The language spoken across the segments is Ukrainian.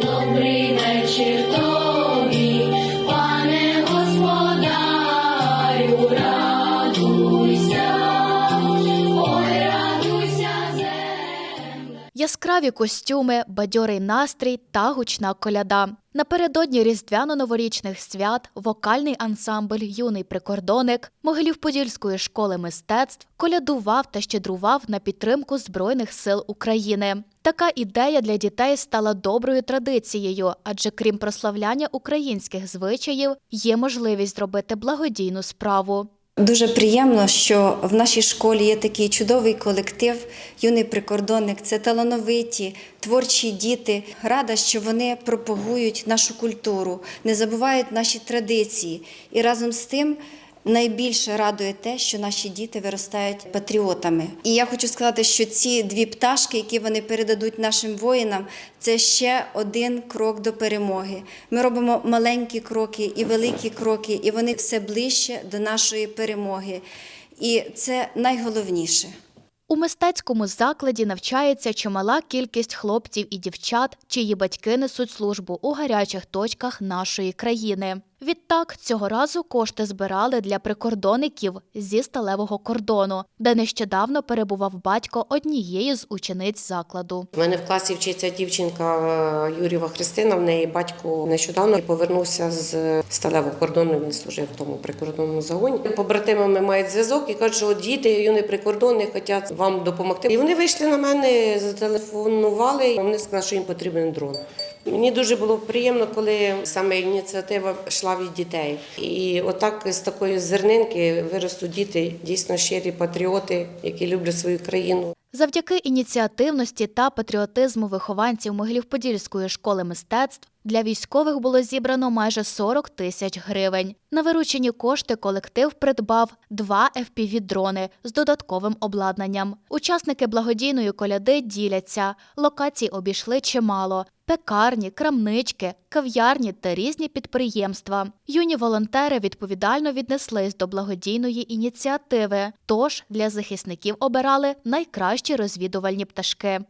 Добрий вечір тобі, Яскраві костюми, бадьорий настрій та гучна коляда. Напередодні різдвяно-новорічних свят вокальний ансамбль Юний прикордонник Могилів-Подільської школи мистецтв колядував та щедрував на підтримку Збройних сил України. Така ідея для дітей стала доброю традицією, адже крім прославляння українських звичаїв, є можливість зробити благодійну справу. Дуже приємно, що в нашій школі є такий чудовий колектив, юний прикордонник. Це талановиті, творчі діти. Рада, що вони пропагують нашу культуру, не забувають наші традиції. І разом з тим найбільше радує те, що наші діти виростають патріотами. І я хочу сказати, що ці дві пташки, які вони передадуть нашим воїнам, це ще один крок до перемоги. Ми робимо маленькі кроки і великі кроки, і вони все ближче до нашої перемоги. І це найголовніше. У мистецькому закладі навчається чимала кількість хлопців і дівчат, чиї батьки несуть службу у гарячих точках нашої країни. Відтак цього разу кошти збирали для прикордонників зі сталевого кордону, де нещодавно перебував батько однієї з учениць закладу. У мене в класі вчиться дівчинка е, Юрієва Христина. В неї батько нещодавно повернувся з сталевого кордону. Він служив в тому прикордонному загоні. Побратимами мають зв'язок і кажуть, що діти юні прикордонник хочуть вам допомогти. І вони вийшли на мене, зателефонували. і Вони сказали, що їм потрібен дрон. Мені дуже було приємно, коли саме ініціатива йшла від дітей. І отак з такої зернинки виростуть діти, дійсно щирі патріоти, які люблять свою країну. Завдяки ініціативності та патріотизму вихованців Могилів-Подільської школи мистецтв для військових було зібрано майже 40 тисяч гривень. На виручені кошти колектив придбав два FPV-дрони з додатковим обладнанням. Учасники благодійної коляди діляться. Локацій обійшли чимало: пекарні, крамнички, кав'ярні та різні підприємства. Юні волонтери відповідально віднеслись до благодійної ініціативи. Тож для захисників обирали найкращі розвідувальні пташки.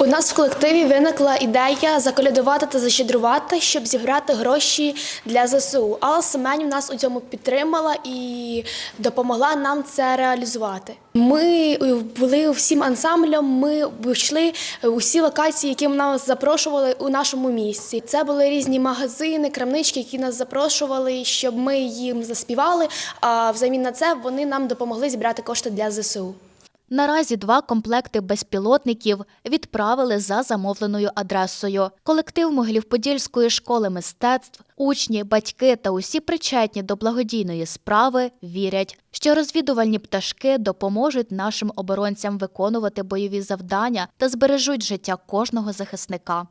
У нас в колективі виникла ідея заколядувати та защедрувати, щоб зібрати гроші для ЗСУ. Алла Семенів нас у цьому підтримала і допомогла нам це реалізувати. Ми були всім ансамблем, ми йшли усі локації, які нас запрошували у нашому місці. Це були різні магазини, крамнички, які нас запрошували, щоб ми їм заспівали. А взамін на це вони нам допомогли зібрати кошти для ЗСУ. Наразі два комплекти безпілотників відправили за замовленою адресою. Колектив Могилів-Подільської школи мистецтв, учні, батьки та усі причетні до благодійної справи вірять, що розвідувальні пташки допоможуть нашим оборонцям виконувати бойові завдання та збережуть життя кожного захисника.